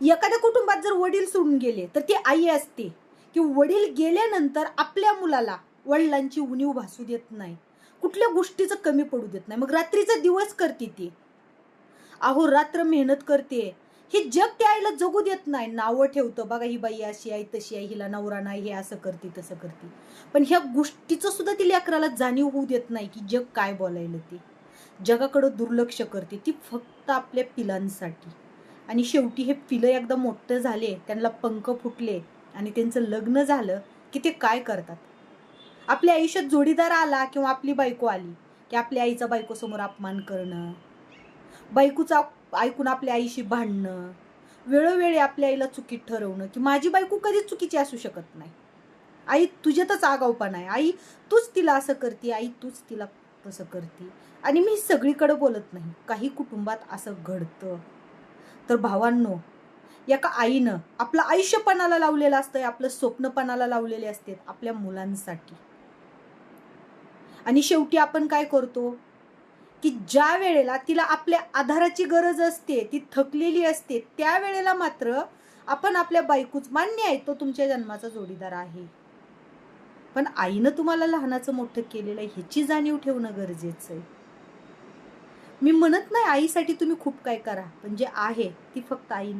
एखाद्या कुटुंबात जर वडील सोडून गेले तर ती आई असते. की वडील गेल्यानंतर आपल्या मुलाला वडिलांची उणीव भासू देत नाही. कुठल्या गोष्टीचं कमी पडू देत नाही. मग रात्रीचा दिवस करते ती. अहो रात्र मेहनत करते. हे जग त्या आईला जगू देत नाही. नावं ठेवतं. बघा ही बाई अशी आहे तशी आहे हिला नवरा नाही हे असं करते तसं करते. पण ह्या गोष्टीचं सुद्धा ती लेकराला जाणीव होऊ देत नाही की जग काय बोलायला ते. जगाकडं दुर्लक्ष करते ती फक्त आपल्या पिलांसाठी. आणि शेवटी हे पिलं एकदा मोठं झाले त्यांना पंख फुटले आणि त्यांचं लग्न झालं की ते काय करतात? आपल्या आयुष्यात जोडीदार आला किंवा आपली बायको आली की आपल्या आईचा बायकोसमोर अपमान करणं बायकोचा ऐकून आपल्या आईशी भांडणं वेळोवेळी आपल्या आईला चुकीत ठरवणं की माझी बायको कधीच चुकीची असू शकत नाही. आई तुझ्यातच आगाऊपण आहे. आई तूच तिला असं करते आई तूच तिला तसं करते. आणि मी सगळीकडे बोलत नाही. काही कुटुंबात असं घडतं. तर भावांनो एका आईनं आपलं आयुष्यपणाला लावलेलं असतं आपलं स्वप्नपणाला लावलेले असते आपल्या मुलांसाठी. आणि शेवटी आपण काय करतो? की ज्या वेळेला तिला आपल्या आधाराची गरज असते ती थकलेली असते त्यावेळेला मात्र आपण आपल्या बायकोच मान्य आहे तो तुमच्या जन्माचा जोडीदार आहे. पण आईनं तुम्हाला लहानाचं मोठं केलेलं आहे ह्याची जाणीव ठेवणं गरजेचं आहे. मी म्हणत नाही आईसाठी तुम्ही खूप काय करा पण जे आहे ती फक्त आईला